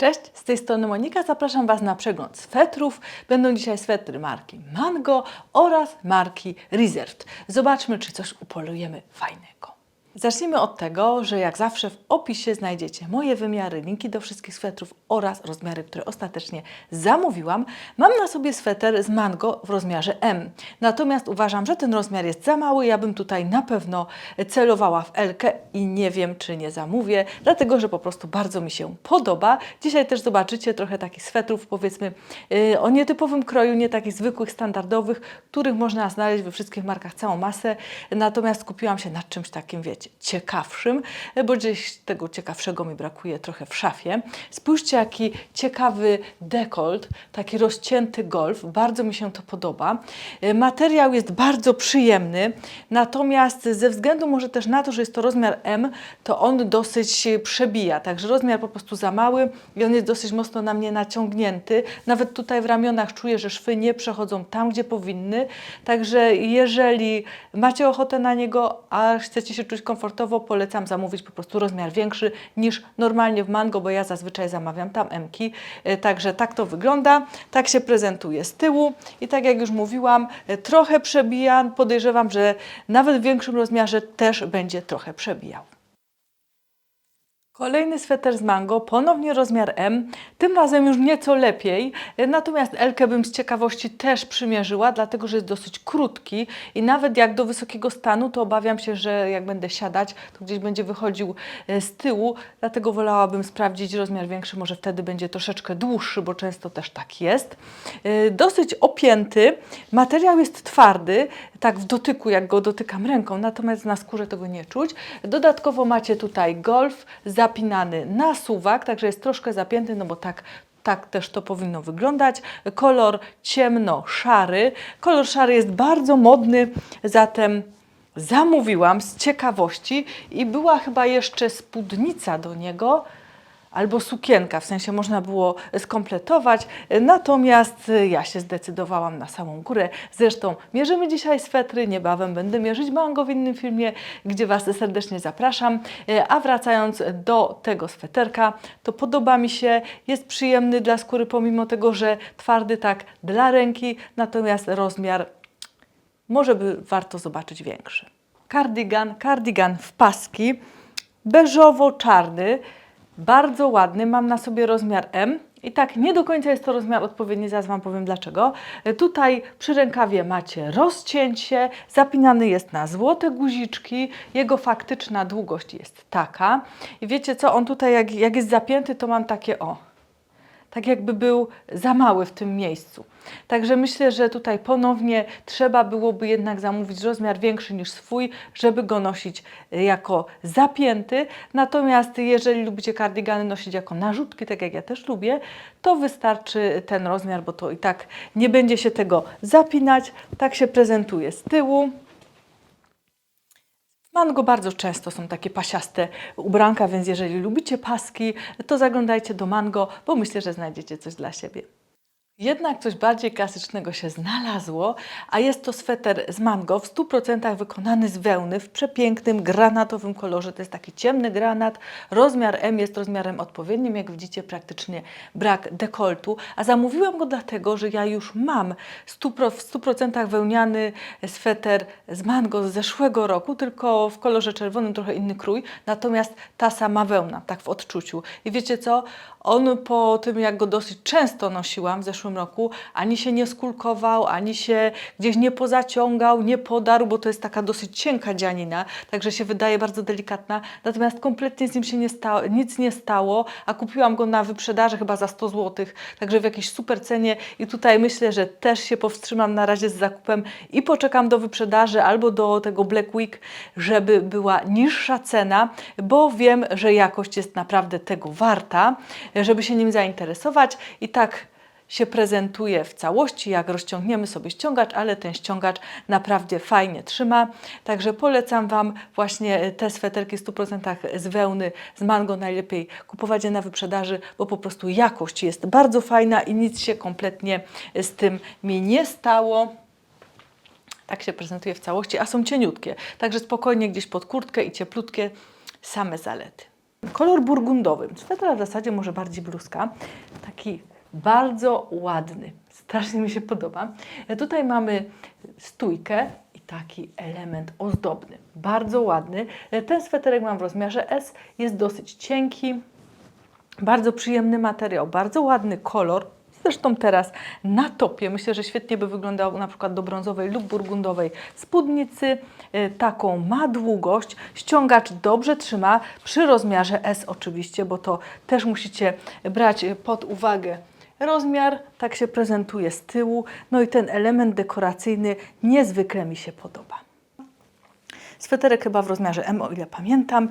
Cześć, z tej strony Monika. Zapraszam Was na przegląd swetrów. Będą dzisiaj swetry marki Mango oraz marki Reserved. Zobaczmy, czy coś upolujemy fajnego. Zacznijmy od tego, że jak zawsze w opisie znajdziecie moje wymiary, linki do wszystkich swetrów oraz rozmiary, które ostatecznie zamówiłam. Mam na sobie sweter z Mango w rozmiarze M. Natomiast uważam, że ten rozmiar jest za mały. Ja bym tutaj na pewno celowała w L i nie wiem, czy nie zamówię, dlatego że po prostu bardzo mi się podoba. Dzisiaj też zobaczycie trochę takich swetrów, powiedzmy yy, o nietypowym kroju, nie takich zwykłych, standardowych, których można znaleźć we wszystkich markach całą masę. Natomiast skupiłam się na czymś takim, wiecie, ciekawszym, bo gdzieś tego ciekawszego mi brakuje trochę w szafie. Spójrzcie, jaki ciekawy dekolt, taki rozcięty golf, bardzo mi się to podoba. E, Materiał jest bardzo przyjemny, natomiast ze względu może też na to, że jest to rozmiar M, to on dosyć przebija, także rozmiar po prostu za mały i on jest dosyć mocno na mnie naciągnięty. Nawet tutaj w ramionach czuję, że szwy nie przechodzą tam, gdzie powinny, także jeżeli macie ochotę na niego, a chcecie się czuć komfortowo, polecam zamówić po prostu rozmiar większy niż normalnie w Mango, bo ja zazwyczaj zamawiam tam M-ki. E, Także tak to wygląda, tak się prezentuje z tyłu i tak jak już mówiłam, e, trochę przebija, podejrzewam, że nawet w większym rozmiarze też będzie trochę przebijał. Kolejny sweter z Mango, ponownie rozmiar M, tym razem już nieco lepiej, natomiast Elkę bym z ciekawości też przymierzyła, dlatego że jest dosyć krótki i nawet jak do wysokiego stanu, to obawiam się, że jak będę siadać, to gdzieś będzie wychodził e, z tyłu, dlatego wolałabym sprawdzić rozmiar większy, może wtedy będzie troszeczkę dłuższy, bo często też tak jest. E, Dosyć opięty, materiał jest twardy, tak w dotyku, jak go dotykam ręką, natomiast na skórze tego nie czuć. Dodatkowo macie tutaj golf zapinany na suwak, także jest troszkę zapięty, no bo tak tak też to powinno wyglądać. Kolor ciemno-szary. Kolor szary jest bardzo modny, zatem zamówiłam z ciekawości i była chyba jeszcze spódnica do niego albo sukienka, w sensie można było skompletować, natomiast ja się zdecydowałam na samą górę. Zresztą mierzymy dzisiaj swetry, niebawem będę mierzyć mango w innym filmie, gdzie Was serdecznie zapraszam. A wracając do tego sweterka, to podoba mi się, jest przyjemny dla skóry, pomimo tego, że twardy tak dla ręki, natomiast rozmiar może by warto zobaczyć większy. Cardigan, cardigan w paski, beżowo-czarny, bardzo ładny, mam na sobie rozmiar M. I tak, nie do końca jest to rozmiar odpowiedni, zaraz Wam powiem dlaczego. E, Tutaj przy rękawie macie rozcięcie, zapinany jest na złote guziczki, jego faktyczna długość jest taka. I wiecie co, on tutaj jak, jak jest zapięty, to mam takie o, tak jakby był za mały w tym miejscu. Także myślę, że tutaj ponownie trzeba byłoby jednak zamówić rozmiar większy niż swój, żeby go nosić y, jako zapięty. Natomiast jeżeli lubicie kardigany nosić jako narzutki, tak jak ja też lubię, to wystarczy ten rozmiar, bo to i tak nie będzie się tego zapinać. Tak się prezentuje z tyłu. Mango bardzo często są takie pasiaste ubranka, więc jeżeli lubicie paski, to zaglądajcie do Mango, bo myślę, że znajdziecie coś dla siebie. Jednak coś bardziej klasycznego się znalazło, a jest to sweter z mango w 100% wykonany z wełny w przepięknym granatowym kolorze. To jest taki ciemny granat. Rozmiar M jest rozmiarem odpowiednim. Jak widzicie, praktycznie brak dekoltu. A zamówiłam go dlatego, że ja już mam 100%, w 100% wełniany sweter z mango z zeszłego roku, tylko w kolorze czerwonym, trochę inny krój. Natomiast ta sama wełna, tak w odczuciu. I wiecie co? On po tym, jak go dosyć często nosiłam w zeszłym roku, ani się nie skulkował, ani się gdzieś nie pozaciągał, nie podarł, bo to jest taka dosyć cienka dzianina, także się wydaje bardzo delikatna. Natomiast kompletnie z nim się nie stało, nic nie stało, a kupiłam go na wyprzedaży chyba za 100 zł, także w jakiejś super cenie i tutaj myślę, że też się powstrzymam na razie z zakupem i poczekam do wyprzedaży albo do tego Black Week, żeby była niższa cena, bo wiem, że jakość jest naprawdę tego warta żeby się nim zainteresować. I tak się prezentuje w całości, jak rozciągniemy sobie ściągacz, ale ten ściągacz naprawdę fajnie trzyma. Także polecam Wam właśnie te sweterki w 100% z wełny, z mango najlepiej kupować je na wyprzedaży, bo po prostu jakość jest bardzo fajna i nic się kompletnie z tym mi nie stało. Tak się prezentuje w całości, a są cieniutkie. Także spokojnie gdzieś pod kurtkę i cieplutkie, same zalety. Kolor burgundowy. Swetra w zasadzie może bardziej bluzka. Taki bardzo ładny. Strasznie mi się podoba. E, Tutaj mamy stójkę i taki element ozdobny. Bardzo ładny. E, Ten sweterek mam w rozmiarze S. Jest dosyć cienki. Bardzo przyjemny materiał, bardzo ładny kolor. Zresztą teraz na topie myślę, że świetnie by wyglądał na przykład do brązowej lub burgundowej spódnicy. E, Taką ma długość. Ściągacz dobrze trzyma przy rozmiarze S oczywiście, bo to też musicie brać pod uwagę rozmiar. Tak się prezentuje z tyłu. No i ten element dekoracyjny niezwykle mi się podoba. Sweterek chyba w rozmiarze M, o ile pamiętam.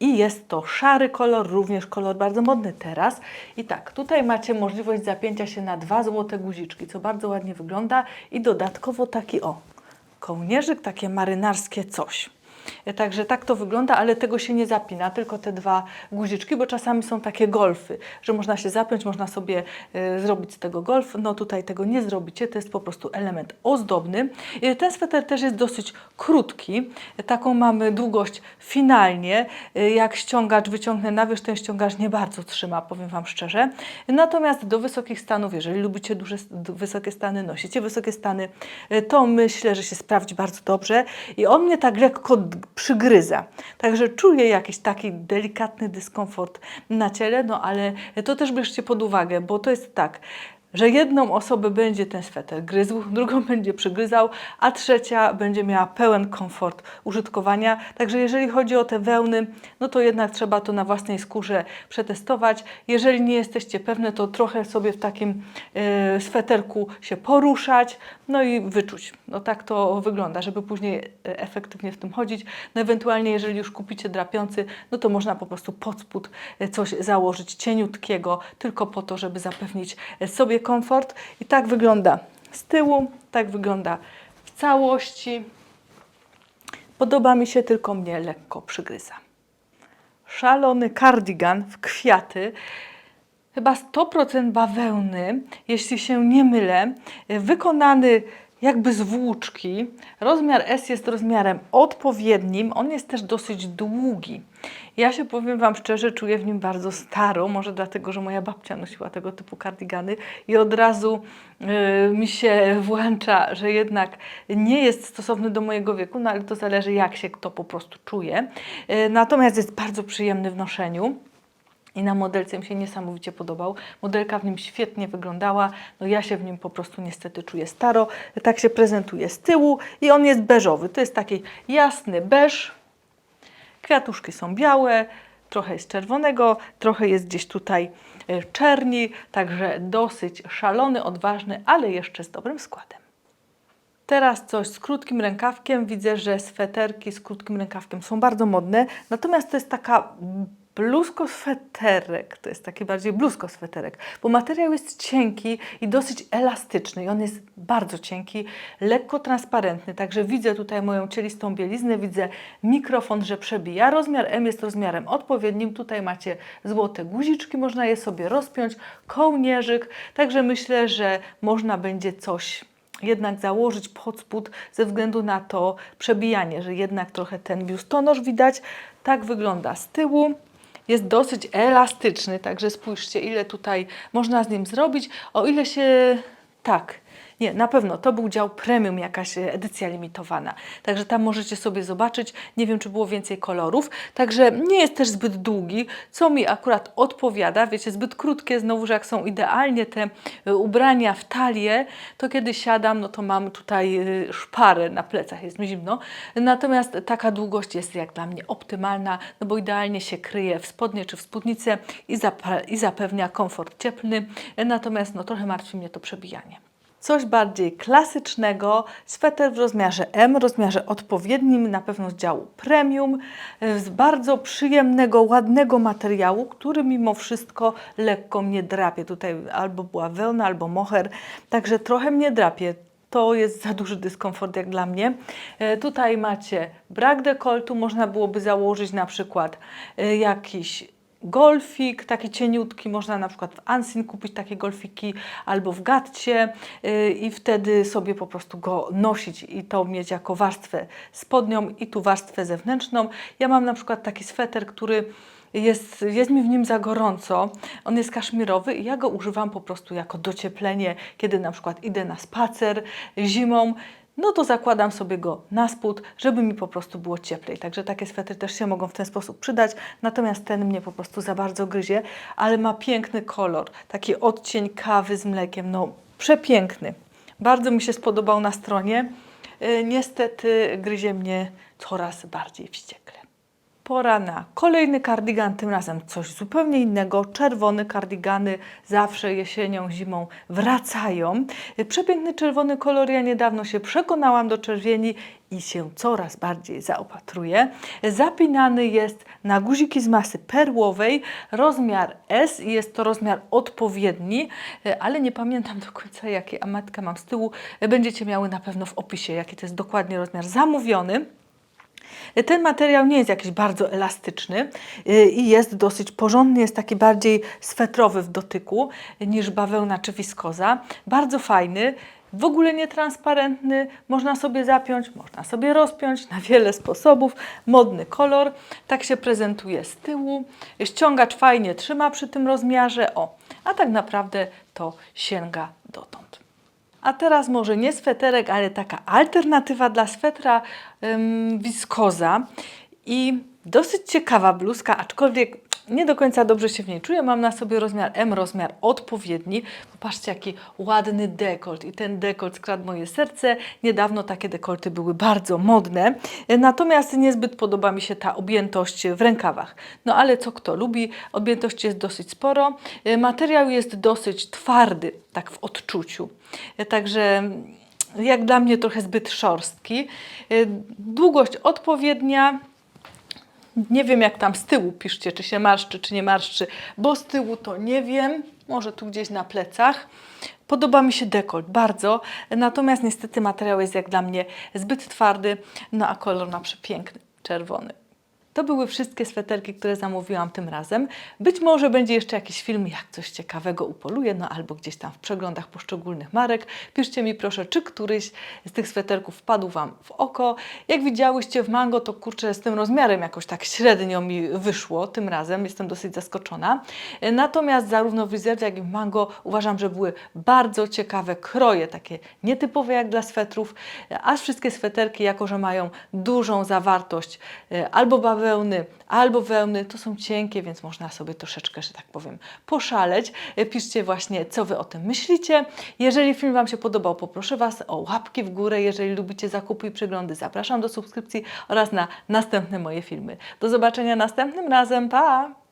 I jest to szary kolor, również kolor bardzo modny teraz. I tak, tutaj macie możliwość zapięcia się na dwa złote guziczki, co bardzo ładnie wygląda. I dodatkowo taki o, kołnierzyk, takie marynarskie coś. Także tak to wygląda, ale tego się nie zapina, tylko te dwa guziczki, bo czasami są takie golfy, że można się zapiąć, można sobie e, zrobić z tego golf. No tutaj tego nie zrobicie, to jest po prostu element ozdobny. E, Ten sweter też jest dosyć krótki, E, taką mamy długość finalnie. Jak ściągacz wyciągnę na wierzch, ten ściągacz nie bardzo trzyma, powiem Wam szczerze. Natomiast do wysokich stanów, jeżeli lubicie duże, wysokie stany, nosicie wysokie stany, to myślę, że się sprawdzi bardzo dobrze. I on mnie tak lekko przygryza. Także czuję jakiś taki delikatny dyskomfort na ciele, no ale to też bierzcie pod uwagę, bo to jest tak, że jedną osobę będzie ten sweter gryzł, drugą będzie przygryzał, a trzecia będzie miała pełen komfort użytkowania. Także jeżeli chodzi o te wełny, no to jednak trzeba to na własnej skórze przetestować. Jeżeli nie jesteście pewne, to trochę sobie w takim e, sweterku się poruszać, no i wyczuć. No tak to wygląda, żeby później e, efektywnie w tym chodzić. No ewentualnie, jeżeli już kupicie drapiący, no to można po prostu pod spód e, coś założyć cieniutkiego, tylko po to, żeby zapewnić e, komfort. I tak wygląda z tyłu, tak wygląda w całości. Podoba mi się, tylko mnie lekko przygryza. Szalony kardigan w kwiaty. Chyba 100% bawełny, jeśli się nie mylę, wykonany jakby z włóczki. Rozmiar S jest rozmiarem odpowiednim, on jest też dosyć długi. Ja się powiem Wam szczerze, czuję w nim bardzo staro, może dlatego, że moja babcia nosiła tego typu kardigany i od razu y, mi się włącza, że jednak nie jest stosowny do mojego wieku, no ale to zależy jak się kto po prostu czuje. Y, natomiast jest bardzo przyjemny w noszeniu. I na modelce mi się niesamowicie podobał. Modelka w nim świetnie wyglądała. No ja się w nim po prostu niestety czuję staro. Tak się prezentuje z tyłu i on jest beżowy. To jest taki jasny beż. Kwiatuszki są białe, trochę jest czerwonego, trochę jest gdzieś tutaj e, czerni, także dosyć szalony, odważny, ale jeszcze z dobrym składem. Teraz coś z krótkim rękawkiem. Widzę, że sweterki z krótkim rękawkiem są bardzo modne. Natomiast to jest taka bluzko-sweterek. To jest taki bardziej bluzko-sweterek, bo materiał jest cienki i dosyć elastyczny. I on jest bardzo cienki, lekko transparentny. Także widzę tutaj moją cielistą bieliznę, widzę mikrofon, że przebija. Rozmiar M jest rozmiarem odpowiednim. Tutaj macie złote guziczki, można je sobie rozpiąć, kołnierzyk. Także myślę, że można będzie coś jednak założyć pod spód ze względu na to przebijanie, że jednak trochę ten biustonosz widać. Tak wygląda z tyłu. Jest dosyć elastyczny, także spójrzcie, ile tutaj można z nim zrobić. O ile się tak. Nie, na pewno to był dział premium, jakaś e, edycja limitowana. Także tam możecie sobie zobaczyć. Nie wiem, czy było więcej kolorów. Także nie jest też zbyt długi, co mi akurat odpowiada. Wiecie, zbyt krótkie, znowu, że jak są idealnie te e, ubrania w talię, to kiedy siadam, no to mam tutaj e, szparę na plecach, jest mi zimno. Natomiast taka długość jest jak dla mnie optymalna, no bo idealnie się kryje w spodnie czy w spódnicę i, i zapewnia komfort cieplny. Natomiast no, trochę martwi mnie to przebijanie. Coś bardziej klasycznego, sweter w rozmiarze M, rozmiarze odpowiednim, na pewno z działu premium, z bardzo przyjemnego, ładnego materiału, który mimo wszystko lekko mnie drapie. Tutaj albo była wełna, albo moher, także trochę mnie drapie. To jest za duży dyskomfort jak dla mnie. E, Tutaj macie brak dekoltu, można byłoby założyć na przykład e, jakiś golfik, taki cieniutki, można na przykład w Ansin kupić takie golfiki albo w Gatcie yy, i wtedy sobie po prostu go nosić i to mieć jako warstwę spodnią i tu warstwę zewnętrzną. Ja mam na przykład taki sweter, który jest, jest mi w nim za gorąco. On jest kaszmirowy i ja go używam po prostu jako docieplenie, kiedy na przykład idę na spacer zimą. No to zakładam sobie go na spód, żeby mi po prostu było cieplej. Także takie swetry też się mogą w ten sposób przydać. Natomiast ten mnie po prostu za bardzo gryzie, ale ma piękny kolor. Taki odcień kawy z mlekiem. No przepiękny. Bardzo mi się spodobał na stronie. Y, Niestety gryzie mnie coraz bardziej wściekle. Pora na kolejny kardigan, tym razem coś zupełnie innego. Czerwone kardigany zawsze jesienią, zimą wracają. Przepiękny czerwony kolor, ja niedawno się przekonałam do czerwieni i się coraz bardziej zaopatruję. Zapinany jest na guziki z masy perłowej, rozmiar S i jest to rozmiar odpowiedni, ale nie pamiętam do końca jaki, a matka mam z tyłu. Będziecie miały na pewno w opisie, jaki to jest dokładnie rozmiar zamówiony. Ten materiał nie jest jakiś bardzo elastyczny y, i jest dosyć porządny, jest taki bardziej swetrowy w dotyku niż bawełna czy wiskoza. Bardzo fajny, w ogóle nietransparentny, można sobie zapiąć, można sobie rozpiąć na wiele sposobów. Modny kolor, tak się prezentuje z tyłu. Ściągacz fajnie trzyma przy tym rozmiarze, o, a tak naprawdę to sięga dotąd. A teraz może nie sweterek, ale taka alternatywa dla swetra ym, wiskoza. I dosyć ciekawa bluzka, aczkolwiek nie do końca dobrze się w niej czuję. Mam na sobie rozmiar M, rozmiar odpowiedni. Popatrzcie, jaki ładny dekolt i ten dekolt skradł moje serce. Niedawno takie dekolty były bardzo modne, natomiast niezbyt podoba mi się ta objętość w rękawach. No ale co kto lubi, objętości jest dosyć sporo. Materiał jest dosyć twardy, tak w odczuciu. Także jak dla mnie trochę zbyt szorstki. Długość odpowiednia. Nie wiem jak tam z tyłu piszcie, czy się marszczy, czy nie marszczy, bo z tyłu to nie wiem, może tu gdzieś na plecach. Podoba mi się dekolt bardzo, natomiast niestety materiał jest jak dla mnie zbyt twardy, no a kolor ma przepiękny, czerwony. To były wszystkie sweterki, które zamówiłam tym razem. Być może będzie jeszcze jakiś film, jak coś ciekawego upoluję, no albo gdzieś tam w przeglądach poszczególnych marek. Piszcie mi proszę, czy któryś z tych sweterków wpadł Wam w oko. Jak widziałyście w Mango, to kurczę, z tym rozmiarem jakoś tak średnio mi wyszło tym razem. Jestem dosyć zaskoczona. Natomiast zarówno w Wizardzie, jak i w Mango uważam, że były bardzo ciekawe kroje, takie nietypowe jak dla swetrów, aż wszystkie sweterki, jako że mają dużą zawartość e, albo bawełny, albo wełny, to są cienkie, więc można sobie troszeczkę, że tak powiem, poszaleć. E, Piszcie właśnie, co Wy o tym myślicie. Jeżeli film Wam się podobał, poproszę Was o łapki w górę. Jeżeli lubicie zakupy i przeglądy, zapraszam do subskrypcji oraz na następne moje filmy. Do zobaczenia następnym razem. Pa!